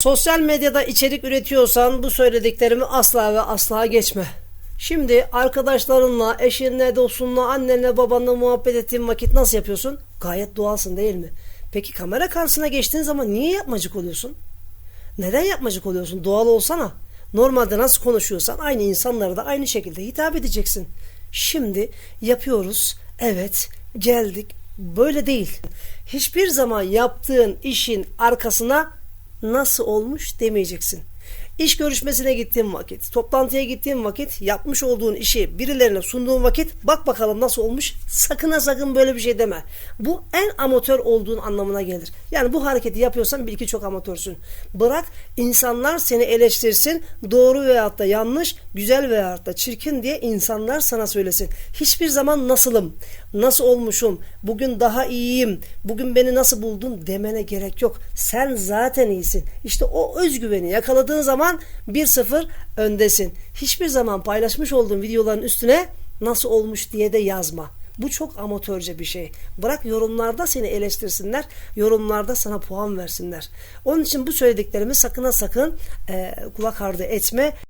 Sosyal medyada içerik üretiyorsan bu söylediklerimi asla ve asla geçme. Şimdi arkadaşlarınla, eşinle, dostunla, annenle, babanla muhabbet ettiğin vakit nasıl yapıyorsun? Gayet doğalsın değil mi? Peki kamera karşısına geçtiğin zaman niye yapmacık oluyorsun? Neden yapmacık oluyorsun? Doğal olsana. Normalde nasıl konuşuyorsan aynı insanlara da aynı şekilde hitap edeceksin. Şimdi yapıyoruz. Evet, geldik. Böyle değil. Hiçbir zaman yaptığın işin arkasına nasıl olmuş demeyeceksin. İş görüşmesine gittiğin vakit, toplantıya gittiğin vakit, yapmış olduğun işi birilerine sunduğun vakit bak bakalım nasıl olmuş. Sakın ha sakın böyle bir şey deme. Bu en amatör olduğun anlamına gelir. Yani bu hareketi yapıyorsan bil ki çok amatörsün. Bırak insanlar seni eleştirsin. Doğru veyahut da yanlış, güzel veyahut da çirkin diye insanlar sana söylesin. Hiçbir zaman nasılım, nasıl olmuşum, bugün daha iyiyim, bugün beni nasıl buldun demene gerek yok. Sen zaten iyisin. İşte o özgüveni yakaladığın zaman 1-0 öndesin. Hiçbir zaman paylaşmış olduğun videoların üstüne nasıl olmuş diye de yazma. Bu çok amatörce bir şey. Bırak yorumlarda seni eleştirsinler, yorumlarda sana puan versinler. Onun için bu söylediklerimi sakın ha sakın e, kulak ardı etme.